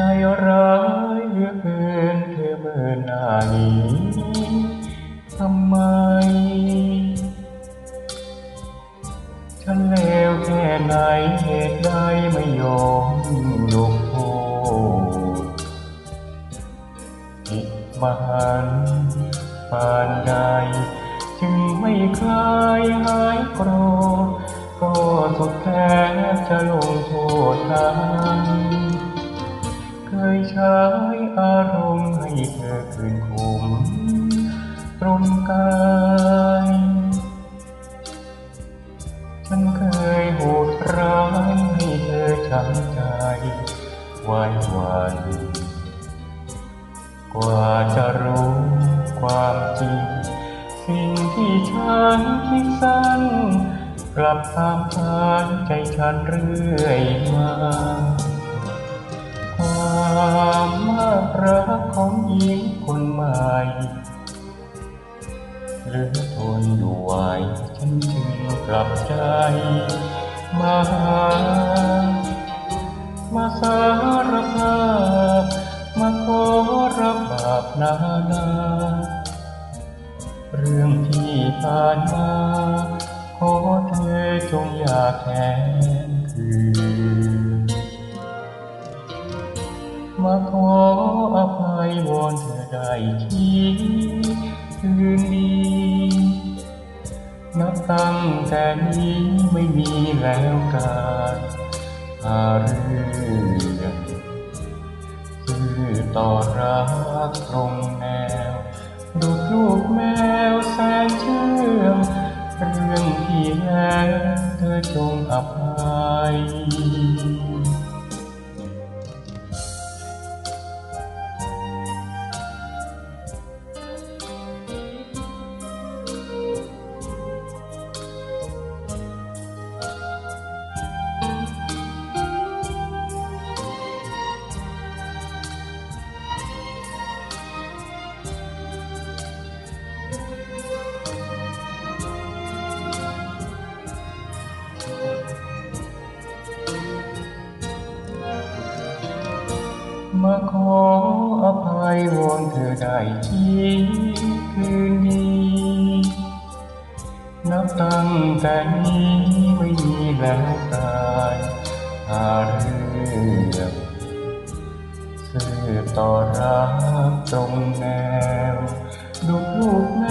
ใจร้ายเหลือเกินเธอเมื่อหน้านี้ทำไม ฉันเลวแค่ไหนเหตุใดไม่ยอมยกโทษอิมหันปานใด จึงไม่เคยหายโกรธก็สุดแท้จะลงโทษทัน ยใช้อารมณ์ให้เธอคืนคมตรงกายฉันเคยโหดร้ายให้เธอช้ำใจไว้วันกว่าจะรู้ความจริง สิ่งที่ฉันคิดสั้น กลับตามทานใจฉันเรื่อยมา หลือทนอยู่ไหวฉันจึงกลับใจ มาหามาสารภาพมาขอรับบาปนานาเรื่องที่ผ่านมาขอเธอจงอย่าแค้นคืนมาขออภัยวอนเธอได้ทีคืนนี้นับ ตั้งแต่นี้ไม่มีแล้วการหาเรื่องซื่อต่อรักตรงแนวดูดลูกแมวแสนเชื่องเรื่องที่แล้วเธอจงอภัย มาขออภัยวอนเธอได้ทีคืนนี้ นับตั้งแต่นี้ไม่มีแล้วการหาเรื่องซื่อต่อรักตรงแนวดูลูกแม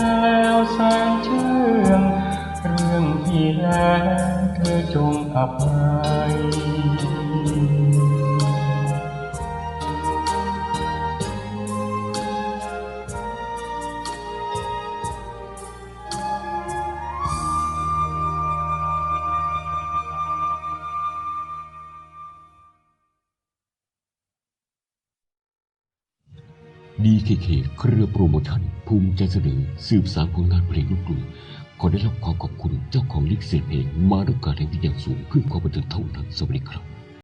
วแสนเชื่องเรื่องที่แล้วเธอจงอภัย DKK เครือโปรโมชั่น ภูมิใจเสนอสืบสารผลงานเพลงลูกกรุงขอได้รับความขอบคุณเจ้าของลิขสิทธิ์เพลงมาด้วยการแห่งที่อย่างสูงเพื่อความบันเทิงเท่านั้นสวัสดีครับ